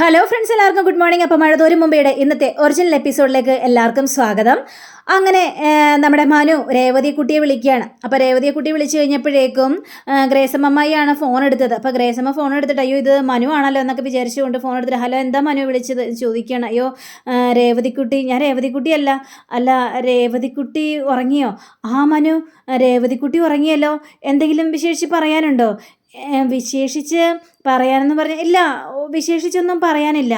Hello friends എല്ലാവർക്കും good morning അപ്പം മഴതോരും മുംബൈയുടെ ഇന്നത്തെ ഒറിജിനൽ എപ്പിസോഡിലേക്ക് എല്ലാവർക്കും സ്വാഗതം. അങ്ങനെ നമ്മുടെ മനു രേവതി കുട്ടിയെ വിളിക്കുകയാണ്. അപ്പോൾ രേവതിയെ കുട്ടി വിളിച്ചു കഴിഞ്ഞപ്പോഴേക്കും ഗ്രേസമ്മമ്മയാണ് ഫോൺ എടുത്തത്. അപ്പോൾ ഗ്രേസമ്മ ഫോൺ എടുത്തിട്ട് അയ്യോ ഇത് മനു ആണല്ലോ എന്നൊക്കെ വിചാരിച്ചുകൊണ്ട് ഫോൺ എടുത്തിട്ട് ഹലോ എന്താ മനു വിളിച്ചത്? ചോദിക്കുകയാണ്. അയ്യോ രേവതിക്കുട്ടി ഞാൻ രേവതിക്കുട്ടിയല്ല. അല്ല രേവതിക്കുട്ടി ഉറങ്ങിയോ? ആ മനു രേവതിക്കുട്ടി ഉറങ്ങിയല്ലോ. എന്തെങ്കിലും വിശേഷിച്ച് പറയാനുണ്ടോ? വിശേഷിച്ച് പറയാനെന്ന് പറഞ്ഞ ഇല്ല വിശേഷിച്ചൊന്നും പറയാനില്ല.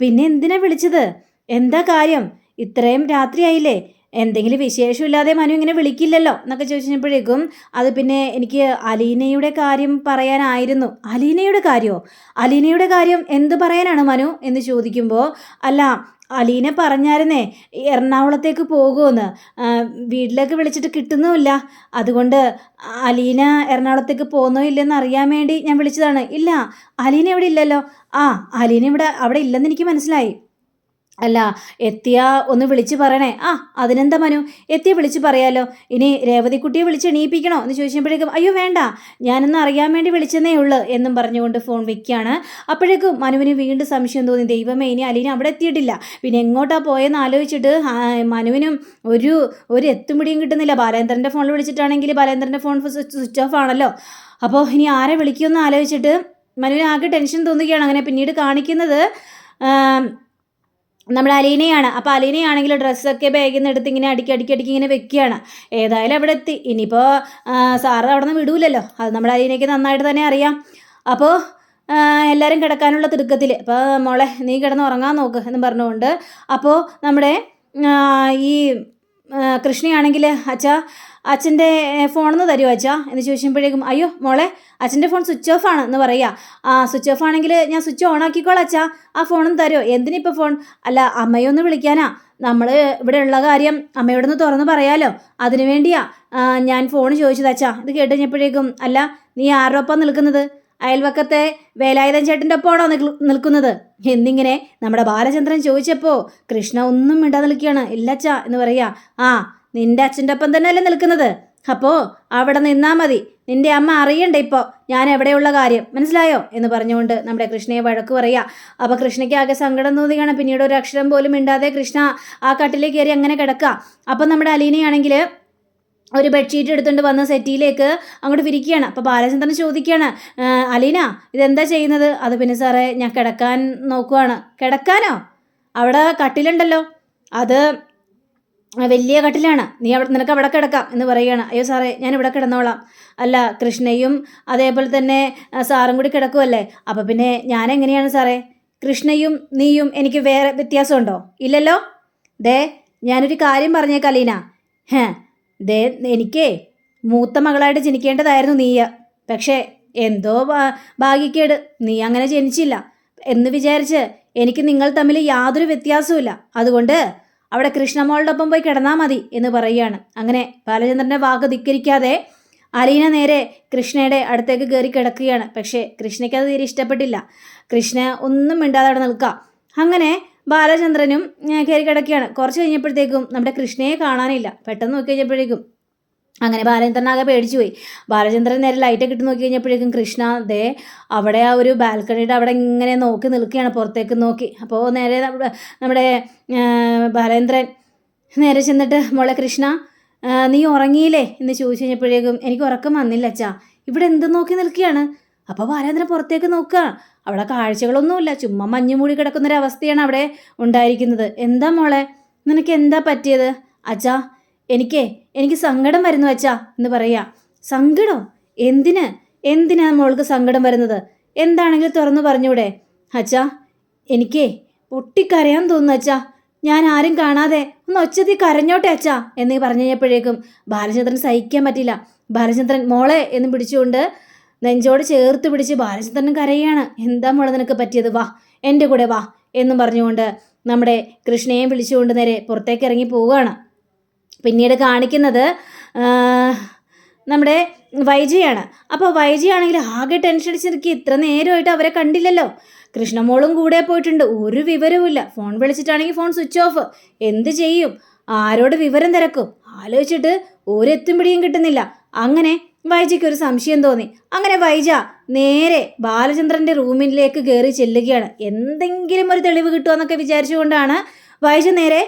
പിന്നെ എന്തിനാ വിളിച്ചത്? എന്താ കാര്യം? ഇത്രയും രാത്രിയായില്ലേ? എന്തെങ്കിലും വിശേഷമില്ലാതെ മനു ഇങ്ങനെ വിളിക്കില്ലല്ലോ എന്നൊക്കെ ചോദിച്ചപ്പോഴേക്കും അത് പിന്നെ എനിക്ക് അലീനയുടെ കാര്യം പറയാനായിരുന്നു. അലീനയുടെ കാര്യമോ അലീനയുടെ കാര്യം എന്ത് പറയാനാണ് മനു എന്ന് ചോദിക്കുമ്പോൾ അല്ല അലീന പറഞ്ഞായിരുന്നേ എറണാകുളത്തേക്ക് പോകുമെന്ന്. വീട്ടിലേക്ക് വിളിച്ചിട്ട് കിട്ടുന്നുമില്ല. അതുകൊണ്ട് അലീന എറണാകുളത്തേക്ക് പോകുന്നോ ഇല്ലെന്ന് അറിയാൻ വേണ്ടി ഞാൻ വിളിച്ചതാണ്. ഇല്ല അലീന ഇവിടെ ഇല്ലല്ലോ. ആ അലീന ഇവിടെ അവിടെ ഇല്ലെന്ന് എനിക്ക് മനസ്സിലായി. അല്ല എത്തിയ ഒന്ന് വിളിച്ച് പറയണേ. ആ അതിനെന്താ മനു? എത്തിയ വിളിച്ച് പറയാലോ. ഇനി രേവതിക്കുട്ടിയെ വിളിച്ച് എണീപ്പിക്കണോ എന്ന് ചോദിച്ചപ്പോഴേക്കും അയ്യോ വേണ്ട. ഞാനൊന്ന് അറിയാൻ വേണ്ടി വിളിച്ചെന്നേ ഉള്ളൂ എന്നും പറഞ്ഞുകൊണ്ട് ഫോൺ വെക്കുകയാണ് അപ്പോഴേക്കും മനുവിന് വീണ്ടും സംശയം തോന്നി. ദൈവമേ ഇനി അലീന അവിടെ എത്തിയിട്ടില്ല. പിന്നെ എങ്ങോട്ടാ പോയെന്ന് ആലോചിച്ചിട്ട് മനുവിനും ഒരു ഒരു എത്തുമിടിയും കിട്ടുന്നില്ല. ബാലേന്ദ്രന്റെ ഫോണിൽ വിളിച്ചിട്ടാണെങ്കിൽ ബാലേന്ദ്രന്റെ ഫോൺ സ്വിച്ച് ഓഫ് ആണല്ലോ. അപ്പോൾ ഇനി ആരെ വിളിക്കുമെന്ന് ആലോചിച്ചിട്ട് മനുവിന് ആകെ ടെൻഷൻ തോന്നുകയാണ്. അങ്ങനെ പിന്നീട് കാണിക്കുന്നത് നമ്മുടെ അലീനയാണ്. അപ്പോൾ അലീനയാണെങ്കിൽ ഡ്രസ്സൊക്കെ ബാഗിൽ നിന്ന് എടുത്ത് ഇങ്ങനെ അടുക്കി അടുക്കി അടുക്കി ഇങ്ങനെ വെക്കുകയാണ്. ഏതായാലും അവിടെ എത്തി. ഇനിയിപ്പോൾ സാറ് അവിടെ നിന്ന് വിടൂലല്ലോ. അത് നമ്മുടെ അലീനയ്ക്ക് നന്നായിട്ട് തന്നെ അറിയാം. അപ്പോൾ എല്ലാവരും കിടക്കാനുള്ള തിടുക്കത്തിൽ അപ്പോൾ മോളെ നീ കിടന്ന് ഉറങ്ങാൻ നോക്ക് എന്ന് പറഞ്ഞുകൊണ്ട്. അപ്പോൾ നമ്മുടെ ഈ കൃഷ്ണയാണെങ്കിൽ അച്ഛാ അച്ഛന്റെ ഫോണൊന്ന് തരുമോ അച്ഛാ? എന്ന് ചോദിച്ചപ്പോഴേക്കും അയ്യോ മോളെ അച്ഛന്റെ ഫോൺ സ്വിച്ച് ഓഫ് ആണ് എന്ന് പറയുക. ആ സ്വിച്ച് ഓഫ് ആണെങ്കിൽ ഞാൻ സ്വിച്ച് ഓൺ ആക്കിക്കോളാം അച്ഛാ. ആ ഫോണും തരുമോ എന്തിനിപ്പോൾ ഫോൺ? അല്ല അമ്മയൊന്ന് വിളിക്കാനാ. നമ്മൾ ഇവിടെ ഉള്ള കാര്യം അമ്മയോടൊന്ന് തുറന്ന് പറയാലോ. അതിനു വേണ്ടിയാ ഞാൻ ഫോൺ ചോദിച്ചത് അച്ഛാ. ഇത് കേട്ട് കഴിഞ്ഞപ്പോഴേക്കും അല്ല നീ ആരുടെ ഒപ്പം നിൽക്കുന്നത്? അയൽവക്കത്തെ വേലായുധൻ ചേട്ടന്റെ ഒപ്പമാണോ നിൽ- നിൽക്കുന്നത്? എന്നിങ്ങനെ നമ്മുടെ ബാലചന്ദ്രൻ ചോദിച്ചപ്പോൾ കൃഷ്ണ ഒന്നും മിണ്ടാതെ നിൽക്കുകയാണ്. ഇല്ലച്ചാ എന്ന് പറയുക. ആ നിന്റെ അച്ഛന്റെ ഒപ്പം തന്നെയല്ലേ നിൽക്കുന്നത്? അപ്പോൾ അവിടെ നിന്നാൽ മതി. നിന്റെ അമ്മ അറിയണ്ട ഇപ്പോൾ ഞാൻ എവിടെയുള്ള കാര്യം? മനസ്സിലായോ? എന്ന് പറഞ്ഞുകൊണ്ട് നമ്മുടെ കൃഷ്ണയെ വഴക്ക് പറയുക. അപ്പോൾ കൃഷ്ണയ്ക്ക് ആകെ സങ്കടം തോന്നുകയാണ് പിന്നീട് ഒരു അക്ഷരം പോലും ഇണ്ടാതെ കൃഷ്ണ ആ കട്ടിലേക്ക് കയറി അങ്ങനെ കിടക്കുക. അപ്പം നമ്മുടെ അലീനയാണെങ്കിൽ ഒരു ബെഡ്ഷീറ്റ് എടുത്തുകൊണ്ട് വന്ന് സെറ്റിയിലേക്ക് അങ്ങോട്ട് വിരിക്കുകയാണ്. അപ്പോൾ ബാലചന്ദ്രൻ ചോദിക്കുകയാണ് "ആ, അലീന ഇതെന്താ ചെയ്യുന്നത്? അത് പിന്നെ സാറേ ഞാൻ കിടക്കാൻ നോക്കുവാണ്. കിടക്കാനോ? അവിടെ കട്ടിലുണ്ടല്ലോ. അത് വലിയ കട്ടിലാണ്. നീ അവിടെ നിനക്ക് അവിടെ കിടക്കാം എന്ന് പറയുകയാണ്. അയ്യോ സാറേ ഞാൻ ഇവിടെ കിടന്നോളാം. അല്ല കൃഷ്ണയും അതേപോലെ തന്നെ സാറും കൂടി കിടക്കുമല്ലേ അപ്പോൾ പിന്നെ ഞാൻ എങ്ങനെയാണ് സാറേ? കൃഷ്ണയും നീയും എനിക്ക് വേറെ വ്യത്യാസമുണ്ടോ? ഇല്ലല്ലോ? ദേ ഞാനൊരു കാര്യം പറഞ്ഞേക്കാം അലീന. ഹേ ദേ എനിക്കേ മൂത്ത മകളായിട്ട് ജനിക്കേണ്ടതായിരുന്നു നീയ പക്ഷേ എന്തോ ഭാഗ്യക്കേട്. നീ അങ്ങനെ ജനിച്ചില്ല. എന്ന് വിചാരിച്ച് എനിക്ക് നിങ്ങൾ തമ്മിൽ യാതൊരു വ്യത്യാസവുമില്ല. അതുകൊണ്ട് അവിടെ കൃഷ്ണമോളുടെ ഒപ്പം പോയി കിടന്നാൽ മതി എന്ന് പറയുകയാണ്. അങ്ങനെ ബാലചന്ദ്രന്റെ വാക്ക് ധിക്കരിക്കാതെ അലീന നേരെ കൃഷ്ണയുടെ അടുത്തേക്ക് കയറി കിടക്കുകയാണ്. പക്ഷേ കൃഷ്ണയ്ക്ക് അത് തീരെ ഇഷ്ടപ്പെട്ടില്ല. കൃഷ്ണ ഒന്നും മിണ്ടാതെ അവിടെ നിൽക്കുക. അങ്ങനെ ബാലചന്ദ്രനും കയറി കിടക്കുകയാണ്. കുറച്ച് കഴിഞ്ഞപ്പോഴത്തേക്കും നമ്മുടെ കൃഷ്ണയെ കാണാനില്ല. പെട്ടെന്ന് നോക്കി കഴിഞ്ഞപ്പോഴേക്കും അങ്ങനെ ബാലചന്ദ്രൻ ആകെ പേടിച്ചു പോയി ബാലചന്ദ്രൻ നേരെ ലൈറ്റൊക്കെ ഇട്ട് നോക്കി കഴിഞ്ഞപ്പോഴേക്കും കൃഷ്ണ ദേ അവിടെ ആ ഒരു ബാൽക്കണിയുടെ അവിടെ ഇങ്ങനെ നോക്കി നിൽക്കുകയാണ് പുറത്തേക്ക് നോക്കി. അപ്പോൾ നേരെ നമ്മുടെ ബാലേന്ദ്രൻ നേരെ ചെന്നിട്ട് മോളെ കൃഷ്ണ നീ ഉറങ്ങിയില്ലേ? എന്ന് ചോദിച്ചു കഴിഞ്ഞപ്പോഴേക്കും എനിക്ക് ഉറക്കം വന്നില്ല അച്ഛാ. ഇവിടെ എന്ത് നോക്കി നിൽക്കുകയാണ്? അപ്പോൾ ബാലേന്ദ്രൻ പുറത്തേക്ക് നോക്കുക. അവിടെ കാഴ്ചകളൊന്നുമില്ല. ചുമ്മാ മഞ്ഞു മൂടി കിടക്കുന്നൊരവസ്ഥയാണ് അവിടെ ഉണ്ടായിരിക്കുന്നത്. എന്താ മോളെ? നിനക്ക് എന്താ പറ്റിയത്? അച്ഛാ എനിക്കേ എനിക്ക് സങ്കടം വരുന്നു അച്ഛാ എന്ന് പറയാ. സങ്കടം? എന്തിന്? എന്തിനാ മോൾക്ക് സങ്കടം വരുന്നത്? എന്താണെങ്കിലും തുറന്നു പറഞ്ഞൂടെ. അച്ഛാ എനിക്കേ പൊട്ടിക്കരയാൻ തോന്നുന്നു അച്ഛാ. ഞാൻ ആരും കാണാതെ ഒന്ന് ഒച്ചത്തി കരഞ്ഞോട്ടെ അച്ഛാ എന്ന് പറഞ്ഞു കഴിഞ്ഞപ്പോഴേക്കും ബാലചന്ദ്രൻ സഹിക്കാൻ പറ്റില്ല. ബാലചന്ദ്രൻ മോളെ എന്ന് പിടിച്ചുകൊണ്ട് നെഞ്ചോട് ചേർത്ത് പിടിച്ച് ബാലചന്ദ്രൻ കരയാണ്. എന്താ മോളെ നിനക്ക് പറ്റിയത്? വാ എന്റെ കൂടെ വാ എന്നും പറഞ്ഞുകൊണ്ട് നമ്മുടെ കൃഷ്ണയെയും വിളിച്ചുകൊണ്ട് നേരെ പുറത്തേക്ക് ഇറങ്ങി പോവുകയാണ്. പിന്നീട് കാണിക്കുന്നത് നമ്മുടെ വൈജയാണ്. അപ്പോൾ വൈജയാണെങ്കിൽ ആകെ ടെൻഷൻ അടിച്ചിരിക്കുക ഇത്ര നേരമായിട്ട് അവരെ കണ്ടില്ലല്ലോ. കൃഷ്ണമോളും കൂടെ പോയിട്ടുണ്ട്. ഒരു വിവരവുമില്ല. ഫോൺ വിളിച്ചിട്ടാണെങ്കിൽ ഫോൺ സ്വിച്ച് ഓഫ് എന്ത് ചെയ്യും? ആരോട് വിവരം തിരക്കും? ആലോചിച്ചിട്ട് ഒരെത്തും പിടിയും കിട്ടുന്നില്ല. അങ്ങനെ വൈജയ്ക്ക് ഒരു സംശയം തോന്നി. അങ്ങനെ വൈജ നേരെ ബാലചന്ദ്രന്റെ റൂമിലേക്ക് കയറി ചെല്ലുകയാണ്. എന്തെങ്കിലും ഒരു തെളിവ് കിട്ടുമോ കിട്ടുമെന്നൊക്കെ വിചാരിച്ചുകൊണ്ടാണ് വൈജ നേരെ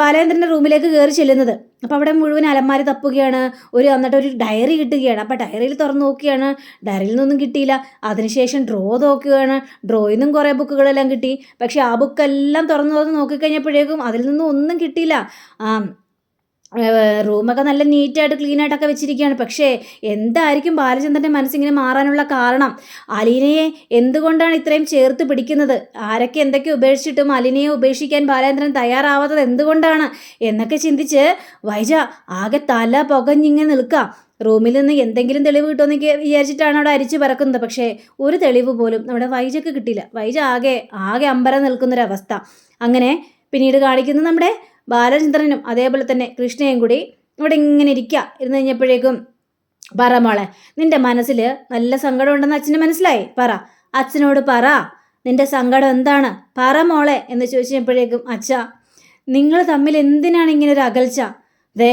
ബാലേന്ദ്രന്റെ റൂമിലേക്ക് കയറി ചെല്ലുന്നത്. അപ്പോൾ അവിടെ മുഴുവൻ അലമാരി തപ്പുകയാണ്. ഒരു എന്നിട്ട് ഒരു ഡയറി കിട്ടുകയാണ്. അപ്പോൾ ഡയറിയിൽ തുറന്ന് നോക്കുകയാണ് ഡയറിയിൽ നിന്നൊന്നും കിട്ടിയില്ല. അതിനുശേഷം ഡ്രോ നോക്കുകയാണ്. ഡ്രോയിൽ നിന്നും കുറേ ബുക്കുകളെല്ലാം കിട്ടി. പക്ഷേ ആ ബുക്കെല്ലാം തുറന്ന് തുറന്ന് നോക്കിക്കഴിഞ്ഞപ്പോഴേക്കും അതിൽ നിന്നും ഒന്നും കിട്ടിയില്ല. റൂമൊക്കെ നല്ല നീറ്റായിട്ട് ക്ലീൻ ആയിട്ടൊക്കെ വെച്ചിരിക്കുകയാണ്. പക്ഷേ എന്തായിരിക്കും ബാലചന്ദ്രന്റെ മനസ്സിങ്ങനെ മാറാനുള്ള കാരണം? അലീനയെ എന്തുകൊണ്ടാണ് ഇത്രയും ചേർത്ത് പിടിക്കുന്നത്? ആരൊക്കെ എന്തൊക്കെ ഉപേക്ഷിച്ചിട്ടും അലീനയെ ഉപേക്ഷിക്കാൻ ബാലചന്ദ്രൻ തയ്യാറാവാത്തത് എന്തുകൊണ്ടാണ്? എന്നൊക്കെ ചിന്തിച്ച് വൈജ ആകെ തല പുകഞ്ഞിങ്ങനെ നിൽക്കാം. റൂമിൽ നിന്ന് എന്തെങ്കിലും തെളിവ് കിട്ടുമെന്നൊക്കെ വിചാരിച്ചിട്ടാണ് അവിടെ അരിച്ചു പറക്കുന്നത്. പക്ഷേ ഒരു തെളിവ് പോലും നമ്മുടെ വൈജക്ക് കിട്ടിയില്ല. വൈജ ആകെ ആകെ അമ്പരം നിൽക്കുന്നൊരവസ്ഥ. അങ്ങനെ പിന്നീട് കാണിക്കുന്നത് നമ്മുടെ ബാലചന്ദ്രനും അതേപോലെ തന്നെ കൃഷ്ണയും കൂടി ഇവിടെ ഇങ്ങനെ ഇരിക്കുക ഇരുന്ന് കഴിഞ്ഞപ്പോഴേക്കും പറ മോളെ നിന്റെ മനസ്സിൽ നല്ല സങ്കടം ഉണ്ടെന്ന് അച്ഛന് മനസ്സിലായി. പറ. അച്ഛനോട് പറ നിന്റെ സങ്കടം എന്താണ്? പറ മോളെ എന്ന് ചോദിച്ചപ്പോഴേക്കും അച്ഛ നിങ്ങൾ തമ്മിൽ എന്തിനാണ് ഇങ്ങനെ ഒരു അകൽച്ച? ദേ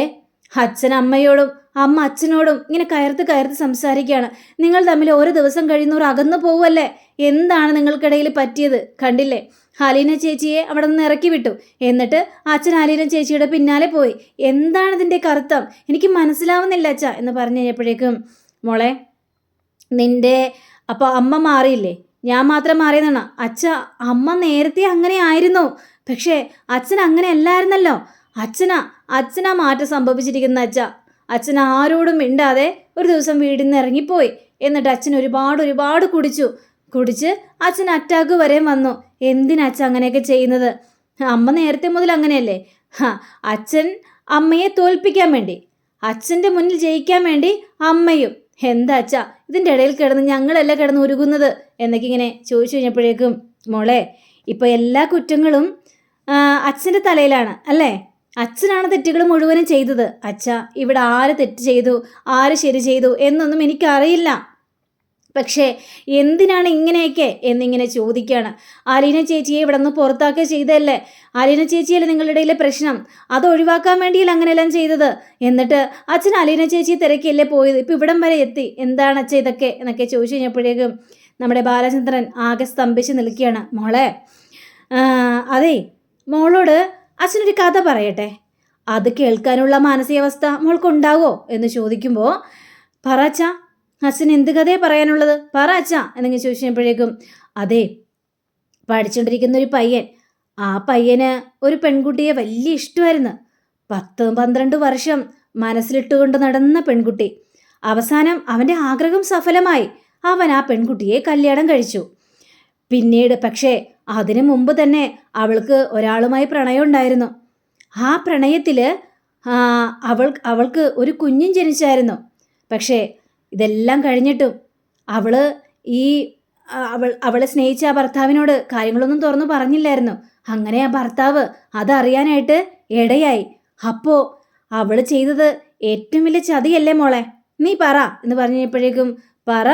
അച്ഛൻ അമ്മയോടും അമ്മ അച്ഛനോടും ഇങ്ങനെ കയർത്ത് കയർത്ത് സംസാരിക്കുകയാണ്. നിങ്ങൾ തമ്മിൽ ഓരോ ദിവസം കഴിയുന്നവർ അകന്നു പോവല്ലേ എന്താണ് നിങ്ങൾക്കിടയിൽ പറ്റിയത്? കണ്ടില്ലേ? അലീന ചേച്ചിയെ അവിടെ നിന്ന് ഇറക്കി വിട്ടു. എന്നിട്ട് അച്ഛൻ ഹാലീന ചേച്ചിയുടെ പിന്നാലെ പോയി. എന്താണ് ഇതിന്റെ കറുത്തം? എനിക്ക് മനസ്സിലാവുന്നില്ല അച്ഛ എന്ന് പറഞ്ഞു കഴിഞ്ഞപ്പോഴേക്കും മോളെ നിന്റെ അപ്പോൾ അമ്മ മാറിയില്ലേ? ഞാൻ മാത്രം മാറിയതാണ് അച്ഛ അമ്മ നേരത്തെ അങ്ങനെ ആയിരുന്നു. പക്ഷേ അച്ഛൻ അങ്ങനെ അല്ലായിരുന്നല്ലോ. അച്ഛനാ അച്ഛനാ മാറ്റം സംഭവിച്ചിരിക്കുന്ന അച്ഛ. അച്ഛൻ ആരോടും മിണ്ടാതെ ഒരു ദിവസം വീടിൽ നിന്ന് ഇറങ്ങിപ്പോയി. എന്നിട്ട് അച്ഛൻ ഒരുപാട് ഒരുപാട് കുടിച്ചു. കുടിച്ച് അച്ഛൻ അറ്റാക്ക് വരെ വന്നു. എന്തിനാ അച്ഛൻ അങ്ങനെയൊക്കെ ചെയ്യുന്നത്? അമ്മ നേരത്തെ മുതൽ അങ്ങനെയല്ലേ? ഹാ അച്ഛൻ അമ്മയെ തോൽപ്പിക്കാൻ വേണ്ടി. അച്ഛന്റെ മുന്നിൽ ജയിക്കാൻ വേണ്ടി അമ്മയും. എന്താ അച്ഛാ ഇതിന്റെ ഇടയിൽ കിടന്ന് ഞങ്ങളല്ല കിടന്ന് ഉരുകുന്നത്? എന്നൊക്കെ ഇങ്ങനെ ചോദിച്ചു കഴിഞ്ഞപ്പോഴേക്കും മോളെ ഇപ്പോൾ എല്ലാ കുറ്റങ്ങളും അച്ഛന്റെ തലയിലാണ് അല്ലേ? അച്ഛനാണ് തെറ്റുകൾ മുഴുവനും ചെയ്തത്. അച്ഛ ഇവിടെ ആര് തെറ്റ് ചെയ്തു ആര് ശരി ചെയ്തു എന്നൊന്നും എനിക്കറിയില്ല. പക്ഷേ എന്തിനാണ് ഇങ്ങനെയൊക്കെ എന്നിങ്ങനെ ചോദിക്കുകയാണ് അലീന ചേച്ചിയെ ഇവിടെ നിന്ന് പുറത്താക്കുക ചെയ്തതല്ലേ? അലീന ചേച്ചിയല്ലേ നിങ്ങളുടെ ഇടയിലെ പ്രശ്നം? അത് ഒഴിവാക്കാൻ വേണ്ടിയല്ല അങ്ങനെയെല്ലാം ചെയ്തത്? എന്നിട്ട് അച്ഛൻ അലീന ചേച്ചിയെ തിരക്കിയല്ലേ പോയത്? ഇപ്പം ഇവിടം വരെ എത്തി. എന്താണ് അച്ഛ ഇതൊക്കെ എന്നൊക്കെ ചോദിച്ചു കഴിഞ്ഞപ്പോഴേക്കും നമ്മുടെ ബാലചന്ദ്രൻ ആകെ സ്തംഭിച്ച് നിൽക്കുകയാണ്. മോളെ അതെ മോളോട് അച്ഛനൊരു കഥ പറയട്ടെ. അത് കേൾക്കാനുള്ള മാനസികാവസ്ഥ മോൾക്കുണ്ടാവോ എന്ന് ചോദിക്കുമ്പോൾ പറ അച്ഛ അച്ഛൻ എന്ത് കഥയെ പറയാനുള്ളത്? പറ അച്ഛ എന്നിങ്ങനെ ചോദിച്ചപ്പോഴേക്കും അതെ പഠിച്ചുകൊണ്ടിരിക്കുന്ന ഒരു പയ്യൻ. ആ പയ്യന് ഒരു പെൺകുട്ടിയെ വലിയ ഇഷ്ടമായിരുന്നു. പത്ത് പന്ത്രണ്ട് വർഷം മനസ്സിലിട്ടുകൊണ്ട് നടന്ന പെൺകുട്ടി. അവസാനം അവന്റെ ആഗ്രഹം സഫലമായി. അവൻ ആ പെൺകുട്ടിയെ കല്യാണം കഴിച്ചു. പിന്നീട് പക്ഷേ അതിനു മുമ്പ് തന്നെ അവൾക്ക് ഒരാളുമായി പ്രണയം ഉണ്ടായിരുന്നു. ആ പ്രണയത്തിൽ അവൾ അവൾക്ക് ഒരു കുഞ്ഞും ജനിച്ചായിരുന്നു. പക്ഷേ ഇതെല്ലാം കഴിഞ്ഞിട്ടും അവൾ ഈ അവൾ അവളെ സ്നേഹിച്ച ആ ഭർത്താവിനോട് കാര്യങ്ങളൊന്നും തുറന്നു പറഞ്ഞില്ലായിരുന്നു. അങ്ങനെ ആ ഭർത്താവ് അതറിയാനായിട്ട് ഇടയായി. അപ്പോൾ അവൾ ചെയ്തത് ഏറ്റവും വലിയ ചതിയല്ലേ മോളെ? നീ പറ എന്ന് പറഞ്ഞപ്പോഴേക്കും പറ.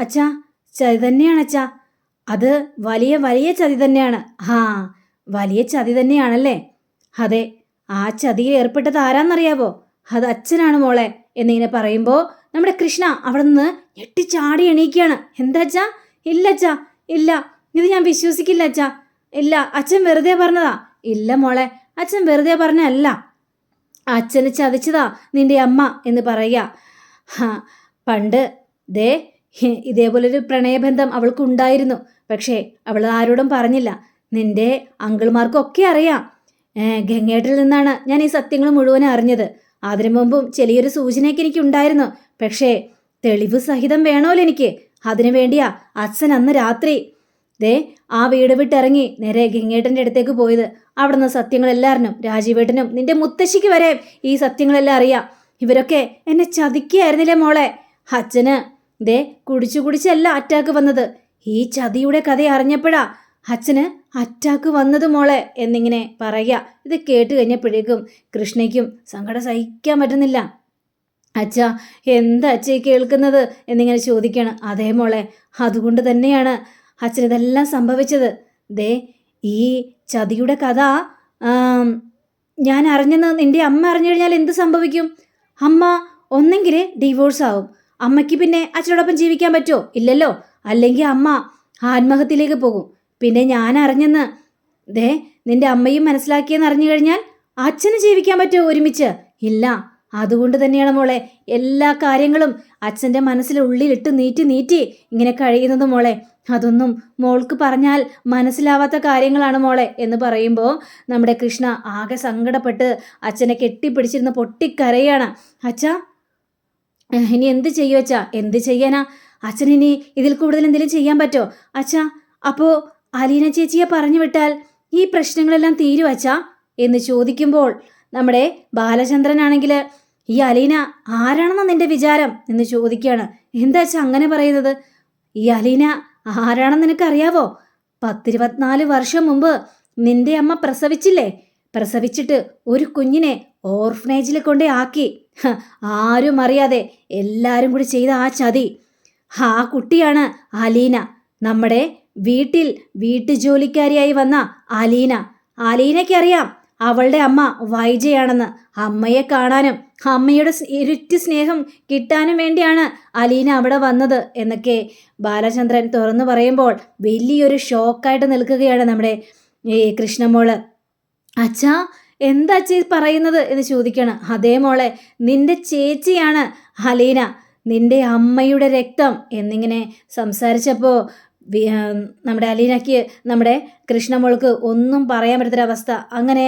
അച്ഛാ ചതി തന്നെയാണ് അച്ഛാ. അത് വലിയ വലിയ ചതി തന്നെയാണ്. ആ വലിയ ചതി തന്നെയാണല്ലേ? അതെ ആ ചതിയിൽ ഏർപ്പെട്ടത് ആരാന്നറിയാവോ? അത് അച്ഛനാണ് മോളെ. എന്നിങ്ങനെ പറയുമ്പോൾ നമ്മുടെ കൃഷ്ണ അവിടെ നിന്ന് ഞെട്ടിച്ചാടി എണീക്കുകയാണ്. എന്താ അച്ഛാ? ഇല്ല അച്ഛാ ഇല്ല. ഇത് ഞാൻ വിശ്വസിക്കില്ല അച്ഛാ. ഇല്ല അച്ഛൻ വെറുതെ പറഞ്ഞതാ. ഇല്ല മോളെ അച്ഛൻ വെറുതെ പറഞ്ഞല്ല അച്ഛനെ ചതിച്ചതാ നിന്റെ അമ്മ എന്ന് പറയുക. പണ്ട് ദേ ഇതേപോലൊരു പ്രണയബന്ധം അവൾക്ക് ഉണ്ടായിരുന്നു പക്ഷേ അവൾ ആരോടും പറഞ്ഞില്ല. നിന്റെ അങ്കിൾമാർക്കൊക്കെ അറിയാം. ഗംഗേട്ടിൽ നിന്നാണ് ഞാൻ ഈ സത്യങ്ങൾ മുഴുവൻ അറിഞ്ഞത്. അതിനു മുമ്പും ചെറിയൊരു സൂചനയൊക്കെ എനിക്കുണ്ടായിരുന്നു. പക്ഷേ തെളിവ് സഹിതം വേണമല്ലോ എനിക്ക്. അതിനു വേണ്ടിയാ അച്ഛൻ അന്ന് രാത്രി ദേ ആ വീട് വിട്ടിറങ്ങി നേരെ ഗംഗേട്ടന്റെ അടുത്തേക്ക് പോയത്. അവിടുന്ന് സത്യങ്ങളെല്ലാം അറിഞ്ഞു രാജീവേട്ടനും നിന്റെ മുത്തശ്ശിക്ക് വരെ ഈ സത്യങ്ങളെല്ലാം അറിയാം. ഇവരൊക്കെ എന്നെ ചതിക്കുകയായിരുന്നില്ലേ മോളെ? അച്ഛന് ദേ കുടിച്ചു കുടിച്ചല്ല അറ്റാക്ക് വന്നത്. ഈ ചതിയുടെ കഥ അറിഞ്ഞപ്പോഴാ അച്ഛന് അറ്റാക്ക് വന്നത് മോളെ എന്നിങ്ങനെ പറയുക. ഇത് കേട്ട് കഴിഞ്ഞപ്പോഴേക്കും കൃഷ്ണയ്ക്കും സങ്കടം സഹിക്കാൻ പറ്റുന്നില്ല. അച്ഛ എന്താ അച്ഛ കേൾക്കുന്നത്? എന്നിങ്ങനെ ചോദിക്കുകയാണ്. അതേ മോളെ അതുകൊണ്ട് തന്നെയാണ് അച്ഛൻ ഇതെല്ലാം സംഭവിച്ചത്. ദേ ഈ ചതിയുടെ കഥ ഞാൻ അറിഞ്ഞെന്ന് നിന്റെ അമ്മ അറിഞ്ഞു കഴിഞ്ഞാൽ എന്ത് സംഭവിക്കും? അമ്മ ഒന്നെങ്കിൽ ഡിവോഴ്സ് ആവും. അമ്മയ്ക്ക് പിന്നെ അച്ഛനോടൊപ്പം ജീവിക്കാൻ പറ്റുമോ? ഇല്ലല്ലോ. അല്ലെങ്കിൽ അമ്മ ആത്മഹത്യയിലേക്ക് പോകും. പിന്നെ ഞാൻ അറിഞ്ഞെന്ന് ദേ നിന്റെ അമ്മയും മനസ്സിലാക്കിയെന്ന് അറിഞ്ഞു കഴിഞ്ഞാൽ അച്ഛന് ജീവിക്കാൻ പറ്റുമോ ഒരുമിച്ച്? ഇല്ല. അതുകൊണ്ട് തന്നെയാണ് മോളെ എല്ലാ കാര്യങ്ങളും അച്ഛന്റെ മനസ്സിലുള്ളിലിട്ട് നീറ്റി നീറ്റി ഇങ്ങനെ കഴിയുന്നത് മോളെ. അതൊന്നും മോൾക്ക് പറഞ്ഞാൽ മനസ്സിലാവാത്ത കാര്യങ്ങളാണ് മോളെ എന്ന് പറയുമ്പോൾ നമ്മുടെ കൃഷ്ണ ആകെ സങ്കടപ്പെട്ട് അച്ഛനെ കെട്ടിപ്പിടിച്ചിരുന്ന് പൊട്ടിക്കരയാണ്. അച്ഛാ ഇനി എന്ത് ചെയ്യും അച്ഛാ? എന്ത് ചെയ്യാനാ? അച്ഛൻ ഇനി ഇതിൽ കൂടുതൽ എന്തെങ്കിലും ചെയ്യാൻ പറ്റുമോ? അച്ഛാ അപ്പോൾ അലീന ചേച്ചിയെ പറഞ്ഞു വിട്ടാൽ ഈ പ്രശ്നങ്ങളെല്ലാം തീരുവച്ച? എന്ന് ചോദിക്കുമ്പോൾ നമ്മുടെ ബാലചന്ദ്രനാണെങ്കിൽ ഈ അലീന ആരാണെന്ന് നിന്റെ വിചാരം? എന്ന് ചോദിക്കുകയാണ്. എന്താ വെച്ചാൽ അങ്ങനെ പറയുന്നത്? ഈ അലീന ആരാണെന്ന് നിനക്കറിയാവോ? പത്തിരുപത്തിനാല് വർഷം മുമ്പ് നിന്റെ അമ്മ പ്രസവിച്ചില്ലേ? പ്രസവിച്ചിട്ട് ഒരു കുഞ്ഞിനെ ഓർഫനേജിൽ കൊണ്ടേ ആക്കി. ആരും അറിയാതെ എല്ലാവരും കൂടി ചെയ്ത ആ ചതി. ആ കുട്ടിയാണ് അലീന. നമ്മുടെ വീട്ടിൽ വീട്ടുജോലിക്കാരിയായി വന്ന അലീന. അലീനയ്ക്കറിയാം അവളുടെ അമ്മ വൈജയാണെന്ന്. അമ്മയെ കാണാനും അമ്മയുടെ ഇരുറ്റ് സ്നേഹം കിട്ടാനും വേണ്ടിയാണ് അലീന അവിടെ വന്നത് എന്നൊക്കെ ബാലചന്ദ്രൻ തുറന്നു പറയുമ്പോൾ വലിയൊരു ഷോക്കായിട്ട് നിൽക്കുകയാണ് നമ്മുടെ ഈ കൃഷ്ണമോൾ. അച്ഛാ എന്താ ചേ പറയുന്നത്? എന്ന് ചോദിക്കണം. അതേ മോളെ നിന്റെ ചേച്ചിയാണ് അലീന. നിന്റെ അമ്മയുടെ രക്തം എന്നിങ്ങനെ സംസാരിച്ചപ്പോൾ നമ്മുടെ അലീനയ്ക്ക് നമ്മുടെ കൃഷ്ണമോൾക്ക് ഒന്നും പറയാൻ പറ്റാത്തൊരവസ്ഥ. അങ്ങനെ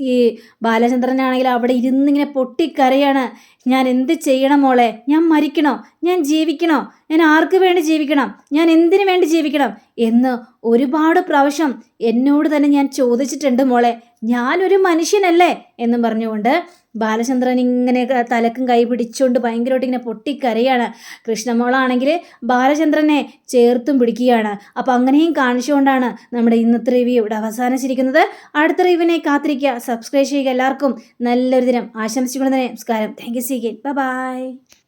ഈ ബാലചന്ദ്രനാണെങ്കിൽ അവിടെ ഇരുന്നിങ്ങനെ പൊട്ടിക്കരയാണ് ഞാൻ എന്ത് ചെയ്യണം മോളെ? ഞാൻ മരിക്കണോ? ഞാൻ ജീവിക്കണോ? ഞാൻ ആർക്ക് വേണ്ടി ജീവിക്കണം? ഞാൻ എന്തിനു വേണ്ടി ജീവിക്കണം? എന്ന് ഒരുപാട് പ്രാവശ്യം എന്നോട് തന്നെ ഞാൻ ചോദിച്ചിട്ടുണ്ട് മോളെ. ഞാനൊരു മനുഷ്യനല്ലേ? എന്നും പറഞ്ഞുകൊണ്ട് ബാലചന്ദ്രൻ ഇങ്ങനെ തലക്കും കൈ പിടിച്ചുകൊണ്ട് ഭയങ്കരമായിട്ട് ഇങ്ങനെ പൊട്ടിക്കരയാണ്. കൃഷ്ണമോളാണെങ്കിൽ ബാലചന്ദ്രനെ ചേർത്തും പിടിക്കുകയാണ്. അപ്പോൾ അങ്ങനെയും കാണിച്ചുകൊണ്ടാണ് നമ്മുടെ ഇന്നത്തെ റിവ്യൂ ഇവിടെ അവസാനിച്ചിരിക്കുന്നത്. അടുത്ത റിവ്യൂവിനെ കാത്തിരിക്കുക. സബ്സ്ക്രൈബ് ചെയ്യുക എല്ലാവർക്കും. നല്ലൊരു ദിനം. ആശംസിച്ചുകൊണ്ട് തന്നെ നമസ്കാരം. Thank you see you again. Bye bye.